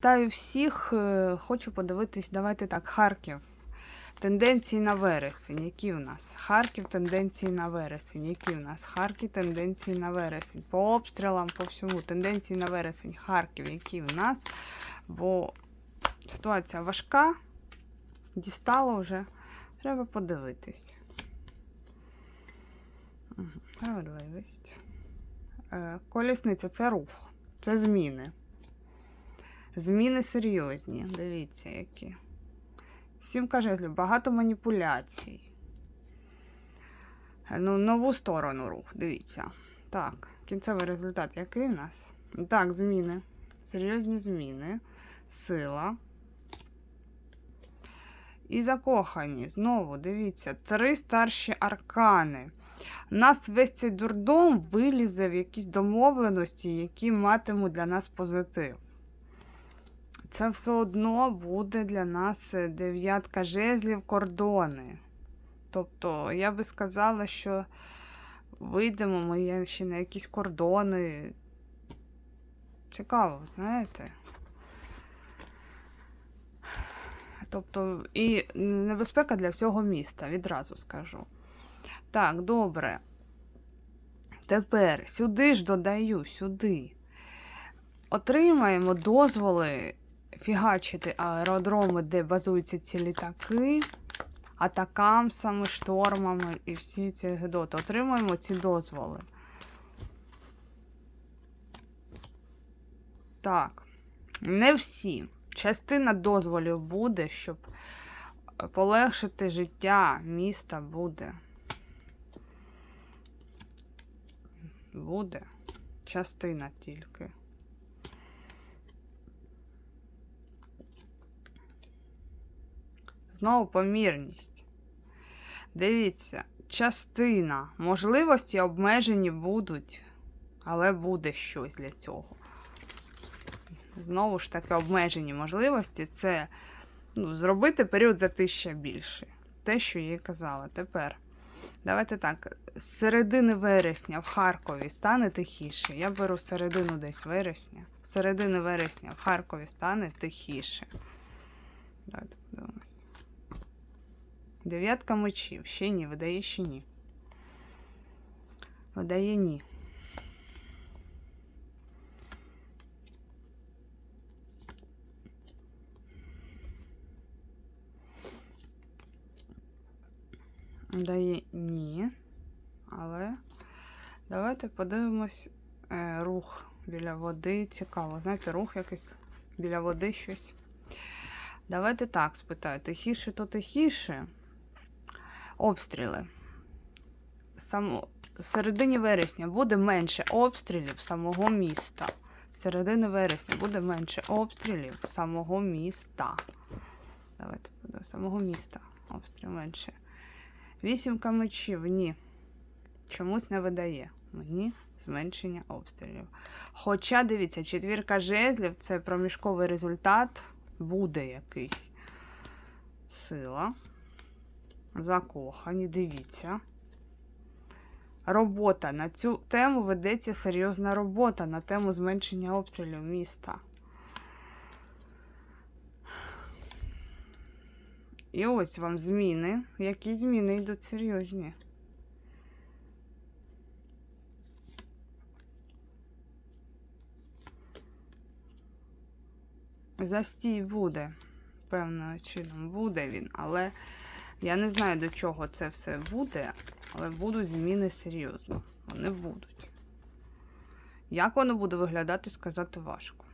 Вітаю всіх. Е, Хочу подивитись, давайте так, Харків. Тенденції на вересень. Які в нас? Харків тенденції на вересень. Які в нас? Харків тенденції на вересень. По обстрілам, по всьому. Тенденції на вересень. Харків, які в нас? Бо ситуація важка. Дістало вже. Треба подивитись. Справедливість. Е, Колісниця це рух. Це зміни. Зміни серйозні. Дивіться, які. Сімка жезлів, багато маніпуляцій. Ну, нову сторону рух, дивіться. Так, кінцевий результат який в нас? Так, зміни. Серйозні зміни. Сила. І закохані. Знову, дивіться, три старші аркани. Нас весь цей дурдом вилізе в якісь домовленості, які матимуть для нас позитив це все одно буде для нас е, дев'ятка жезлів кордони. Тобто, я би сказала, що вийдемо ми ще на якісь кордони. Цікаво, знаєте? Тобто, і небезпека для всього міста, відразу скажу. Так, добре. Тепер сюди ж додаю, сюди. Отримаємо дозволи фігачити аеродроми, де базуються ці літаки, атакамсами, штормами і всі ці гедоти. Отримуємо ці дозволи. Так, не всі. Частина дозволів буде, щоб полегшити життя міста буде. Буде. Частина тільки. Знову помірність. Дивіться, частина. Можливості обмежені будуть, але буде щось для цього. Знову ж таки, обмежені можливості це ну, зробити період за тисяча більше. Те, що я казала. Тепер. Давайте так. З середини вересня в Харкові стане тихіше. Я беру середину десь вересня. З середини вересня в Харкові стане тихіше. Давайте подивимось. Дев'ятка мечів. Ще ні, видає ще ні. Видає ні. Дає ні. Але давайте подивимось е, рух біля води. Цікаво. Знаєте, рух якийсь біля води щось. Давайте так спитаю. Тихіше, то тихіше. Обстріли. Сам... В середині вересня буде менше обстрілів самого міста. В середині вересня буде менше обстрілів самого міста. Давайте подивимося. Самого міста. Обстріл менше. Вісімка мечів. Ні. Чомусь не видає. Мені зменшення обстрілів. Хоча, дивіться, четвірка жезлів це проміжковий результат. Буде якийсь. Сила. Закохані, дивіться. Робота. На цю тему ведеться серйозна робота на тему зменшення обстрілів міста. І ось вам зміни. Які зміни йдуть серйозні? Застій буде. Певним чином буде він, але я не знаю, до чого це все буде, але будуть зміни серйозно. Вони будуть. Як воно буде виглядати, сказати важко.